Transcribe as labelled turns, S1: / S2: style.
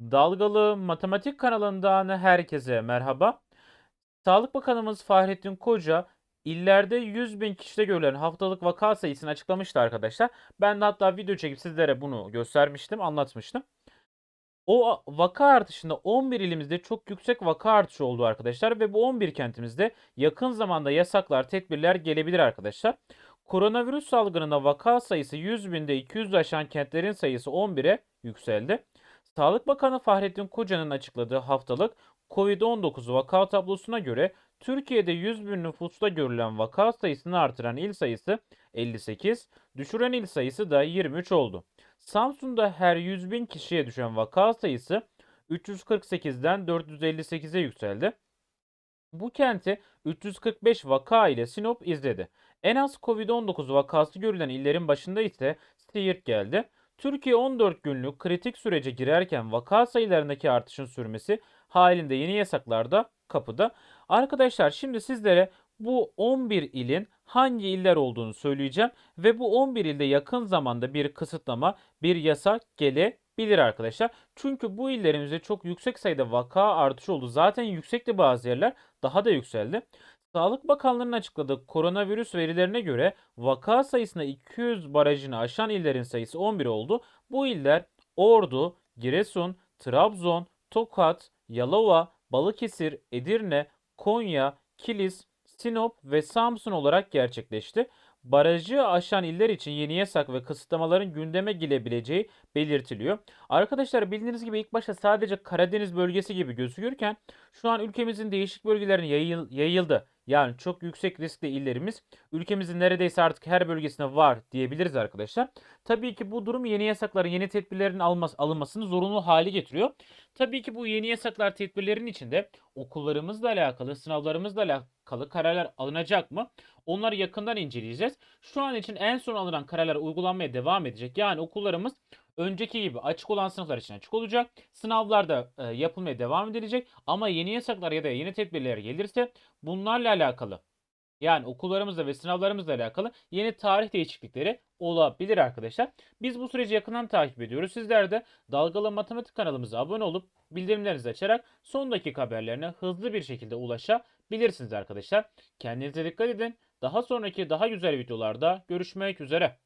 S1: Dalgalı Matematik kanalından herkese merhaba. Sağlık Bakanımız Fahrettin Koca illerde 100 bin kişide görülen haftalık vaka sayısını açıklamıştı arkadaşlar. Ben de hatta video çekip sizlere bunu göstermiştim, anlatmıştım. O vaka artışında 11 ilimizde çok yüksek vaka artışı oldu arkadaşlar ve bu 11 kentimizde yakın zamanda yasaklar, tedbirler gelebilir arkadaşlar. Koronavirüs salgınında vaka sayısı 100 binde 200 aşan kentlerin sayısı 11'e yükseldi. Sağlık Bakanı Fahrettin Koca'nın açıkladığı haftalık COVID-19 vaka tablosuna göre Türkiye'de 100 bin nüfusta görülen vaka sayısını artıran il sayısı 58, düşüren il sayısı da 23 oldu. Samsun'da her 100 bin kişiye düşen vaka sayısı 348'den 458'e yükseldi. Bu kenti 345 vaka ile Sinop izledi. En az Covid-19 vakası görülen illerin başında ise Siirt geldi. Türkiye 14 günlük kritik sürece girerken vaka sayılarındaki artışın sürmesi halinde yeni yasaklarda kapıda. Arkadaşlar şimdi sizlere bu 11 ilin hangi iller olduğunu söyleyeceğim ve bu 11 ilde yakın zamanda bir kısıtlama, bir yasak gelebilir arkadaşlar. Çünkü bu illerimizde çok yüksek sayıda vaka artışı oldu. Zaten yüksekti bazı yerler, daha da yükseldi. Sağlık Bakanlığı'nın açıkladığı koronavirüs verilerine göre vaka sayısında 200 barajını aşan illerin sayısı 11 oldu. Bu iller Ordu, Giresun, Trabzon, Tokat, Yalova, Balıkesir, Edirne, Konya, Kilis, Sinop ve Samsun olarak gerçekleşti. Barajı aşan iller için yeni yasak ve kısıtlamaların gündeme gelebileceği belirtiliyor. Arkadaşlar bildiğiniz gibi ilk başta sadece Karadeniz bölgesi gibi gözükürken şu an ülkemizin değişik bölgelerine yayıl- yayıldı. Yani çok yüksek riskli illerimiz ülkemizin neredeyse artık her bölgesinde var diyebiliriz arkadaşlar. Tabii ki bu durum yeni yasakların, yeni tedbirlerin almas alınmasını zorunlu hale getiriyor. Tabii ki bu yeni yasaklar, tedbirlerin içinde okullarımızla alakalı, sınavlarımızla alakalı kararlar alınacak mı? Onları yakından inceleyeceğiz. Şu an için en son alınan kararlar uygulanmaya devam edecek. Yani okullarımız önceki gibi açık olan sınıflar için açık olacak. Sınavlar da e, yapılmaya devam edilecek. Ama yeni yasaklar ya da yeni tedbirler gelirse bunlarla alakalı yani okullarımızla ve sınavlarımızla alakalı yeni tarih değişiklikleri olabilir arkadaşlar. Biz bu süreci yakından takip ediyoruz. Sizler de Dalgalı Matematik kanalımıza abone olup bildirimlerinizi açarak son dakika haberlerine hızlı bir şekilde ulaşabilirsiniz arkadaşlar. Kendinize dikkat edin. Daha sonraki daha güzel videolarda görüşmek üzere.